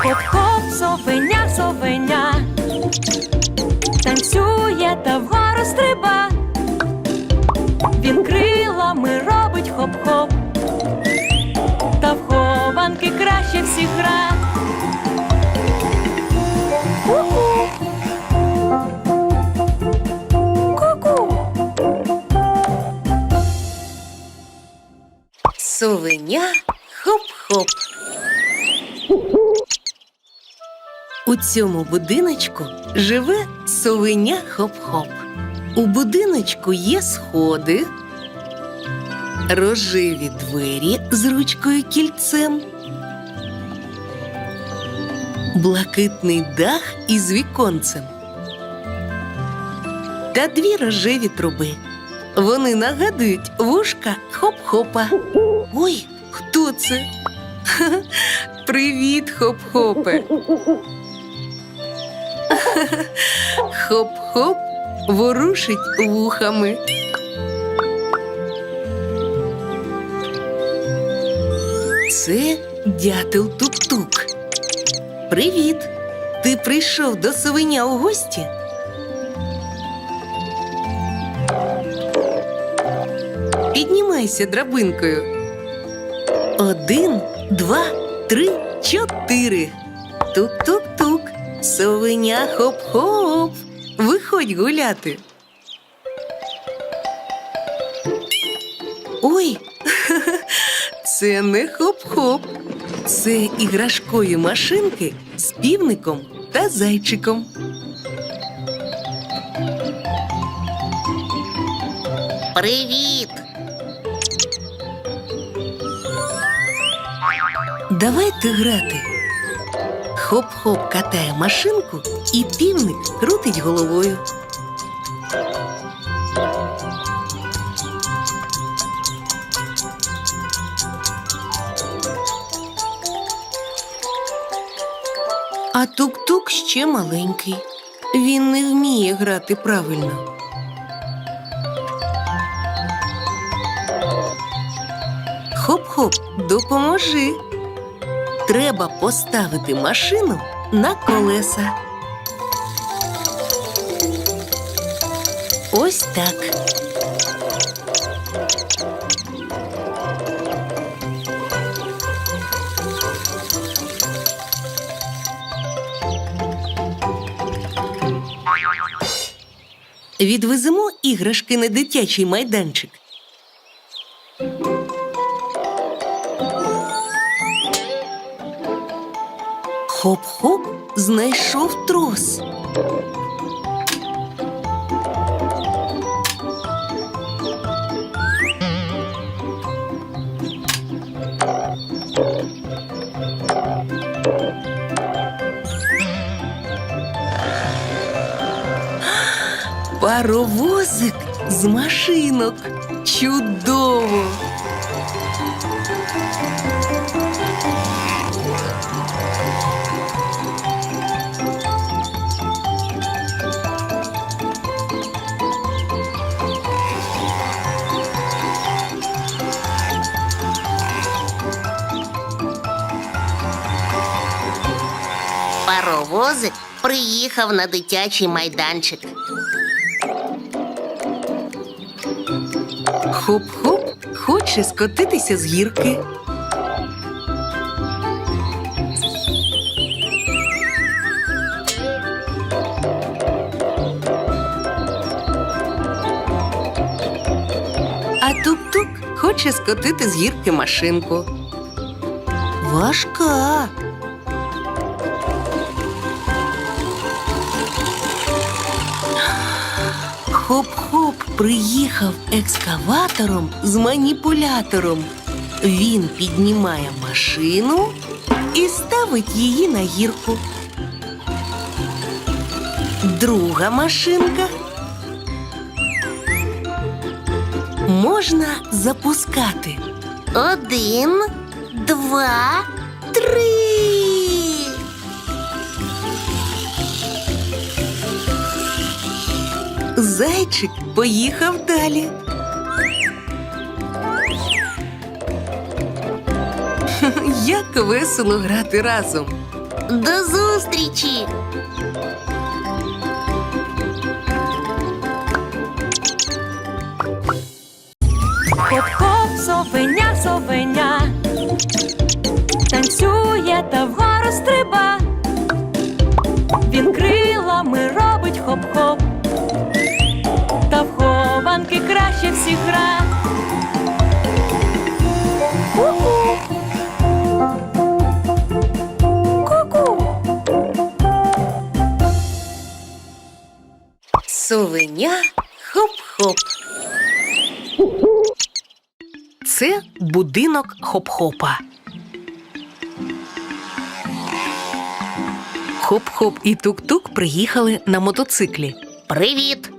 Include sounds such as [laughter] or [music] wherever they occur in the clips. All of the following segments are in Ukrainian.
Хоп-хоп, совеня, совеня. Танцює та вгору стриба. Він крилами робить хоп-хоп. Та в хованки краще всіх гра. Совеня хоп-хоп. У цьому будиночку живе совеня хоп-хоп. У будиночку є сходи, рожеві двері з ручкою кільцем, блакитний дах із віконцем та дві рожеві труби. Вони нагадують вушка хоп-хопа. Ой, хто це? [laughs] Привіт, хоп-хопе. Хоп-хоп ворушить вухами. Це дятел тук-тук. Привіт! Ти прийшов до совеня у гості? Піднімайся драбинкою. Один, два, три, чотири. Тук-тук-тук. Совеня хоп-хоп. Виходь гуляти. Ой, [laughs] це не хоп-хоп. Це іграшкові машинки з півником та зайчиком. Привіт! Давайте грати. Хоп-хоп катає машинку, і півник крутить головою. А тук-тук ще маленький. Він не вміє грати правильно. Хоп-хоп, допоможи. Треба поставити машину на колеса. Ось так. Відвеземо іграшки на дитячий майданчик. Хоп-хоп знайшов трос. Паровозик з машинок. Чудово! Паровозик приїхав на дитячий майданчик. Хоп-хоп хоче скотитися з гірки. А тук-тук хоче скотити з гірки машинку. Важка. Хоп-хоп приїхав екскаватором з маніпулятором. Він піднімає машину і ставить її на гірку. Друга машинка. Можна запускати. Один, два, три. Зайчик поїхав далі. [laughs] Як весело грати разом. До зустрічі! Хоп-хоп, совеня, совеня, танцює та вгору стриба. Він крилами робить хоп-хоп, хованки краще всіх гра. Ку-ку. Ку-ку. Хоп-хоп. Це будинок хоп-хопа. Хоп-хоп і тук-тук приїхали на мотоциклі. Привіт!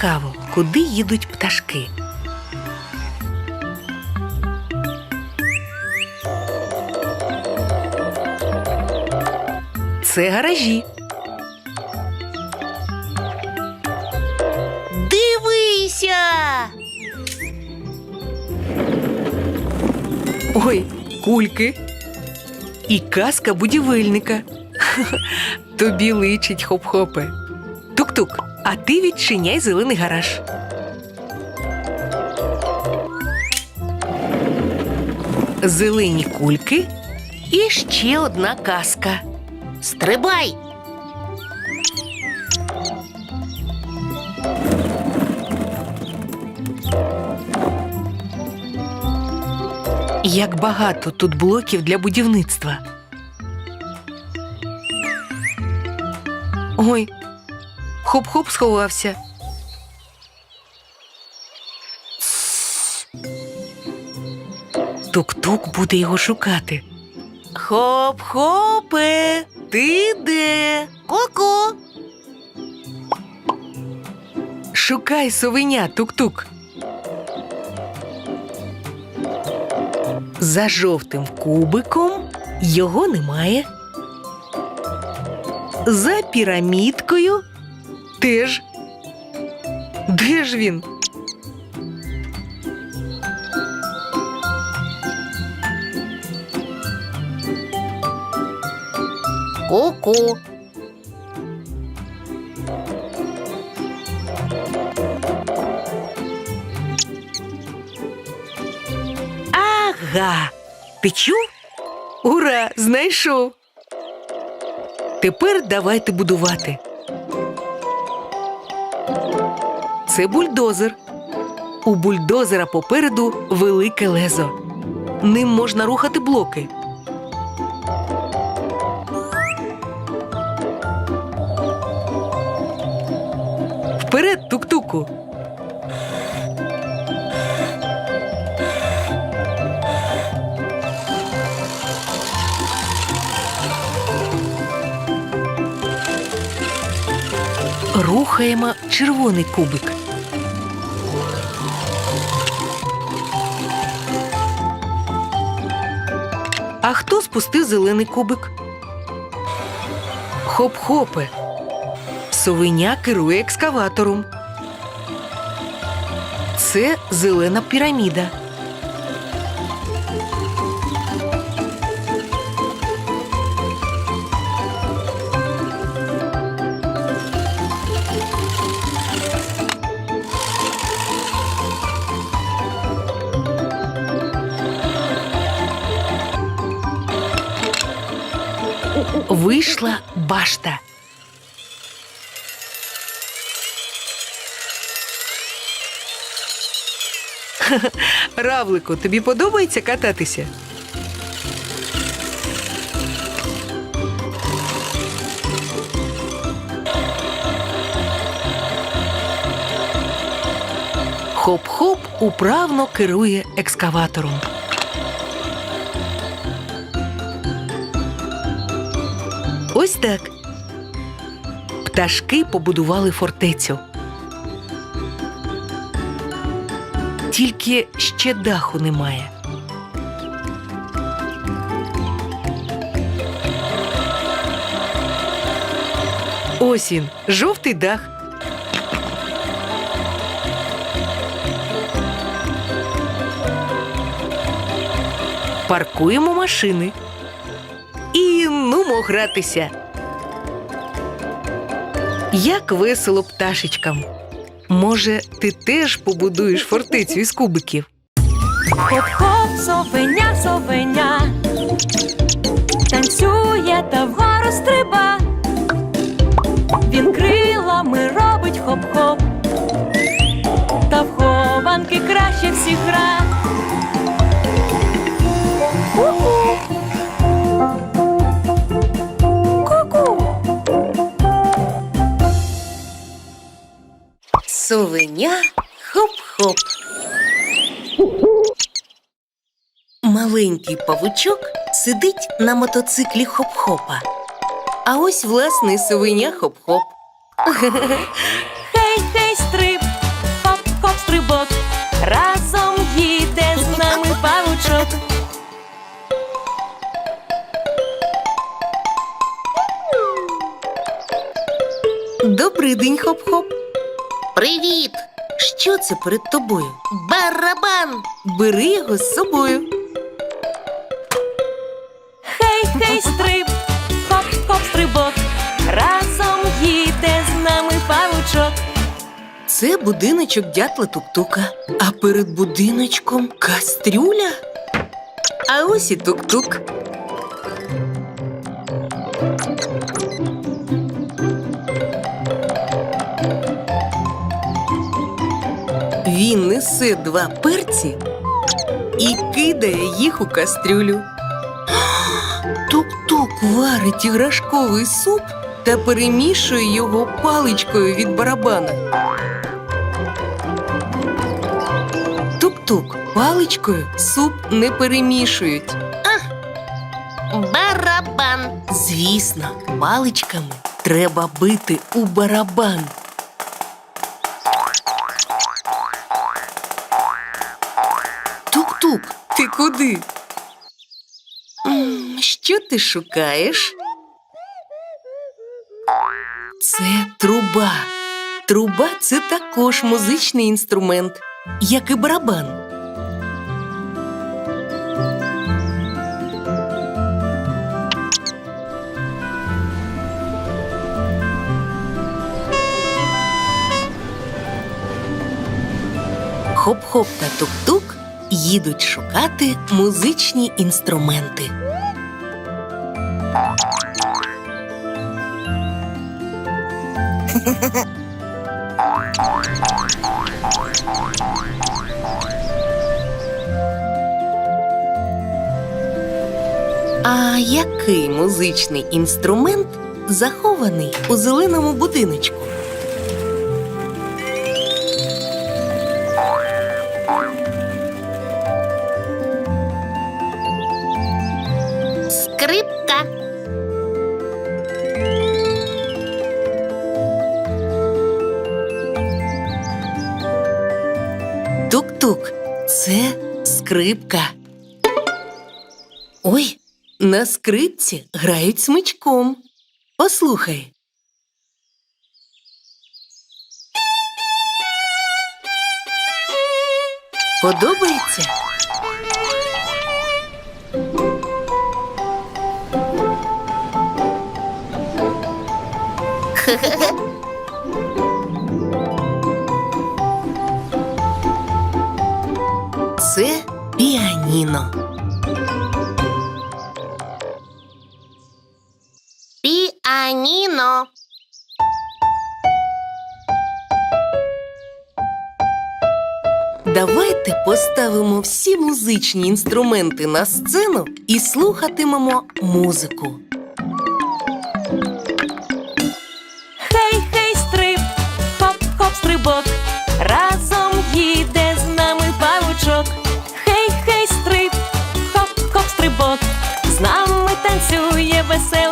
Цікаво, куди їдуть пташки. Це гаражі. Дивися! Ой, кульки. І казка будівельника. [laughs] Тобі личить хоп-хопе. Тук-тук, а ти відчиняй зелений гараж. Зелені кульки і ще одна казка. Стрибай! Як багато тут блоків для будівництва. Ой, хоп-хоп сховався. Тук-тук буде його шукати. Хоп-хопе, ти де? Ку-ку! Шукай совеня, тук-тук. За жовтим кубиком його немає. За пірамідкою теж. Де ж він? Ку-ку! Ага. Ти чув? Ура! Знайшов. Тепер давайте будувати. Це бульдозер. У бульдозера попереду велике лезо. Ним можна рухати блоки. Вперед, тук-туку. Рухаємо червоний кубик. А хто спустив зелений кубик? Хоп-хопе. Совиня керує екскаватором. Це зелена піраміда. Вийшла башта. [laughs] Равлику, тобі подобається кататися? Хоп-хоп управно керує екскаватором. Ось так. Пташки побудували фортецю. Тільки ще даху немає. Ось він, жовтий дах. Паркуємо машини. І нумо гратися. Як весело пташечкам. Може, ти теж побудуєш фортецю із кубиків? Хоп-хоп, совеня, совеня. Совеня хоп-хоп. Маленький павучок сидить на мотоциклі хоп-хопа. А ось власне совеня хоп-хоп. [laughs] Хей, хей, стрип, хоп-хоп, стрибок. Разом їде з нами павучок. Добрий день, хоп-хоп. Привіт! Що це перед тобою? Барабан! Бери його з собою. Хей, хей, стрип, хоп-хоп, стрибок. Разом їде з нами павучок. Це будиночок дятла тук-тука. А перед будиночком кастрюля. А ось і тук-тук. Він несе два перці і кидає їх у кастрюлю. Тук-тук варить іграшковий суп та перемішує його паличкою від барабана. Тук-тук паличкою суп не перемішують. Барабан! Звісно, паличками треба бити у барабан. Тук-тук, ти куди? Що ти шукаєш? Це труба. Труба це також музичний інструмент, як і барабан. Хоп-хоп та тук-тук їдуть шукати музичні інструменти. А який музичний інструмент захований у зеленому будиночку? Скрипка. Ой, на скрипці грають смичком. Послухай. Подобається? Це піаніно. Піаніно! Давайте поставимо всі музичні інструменти на сцену і слухатимемо музику. Танцює веселий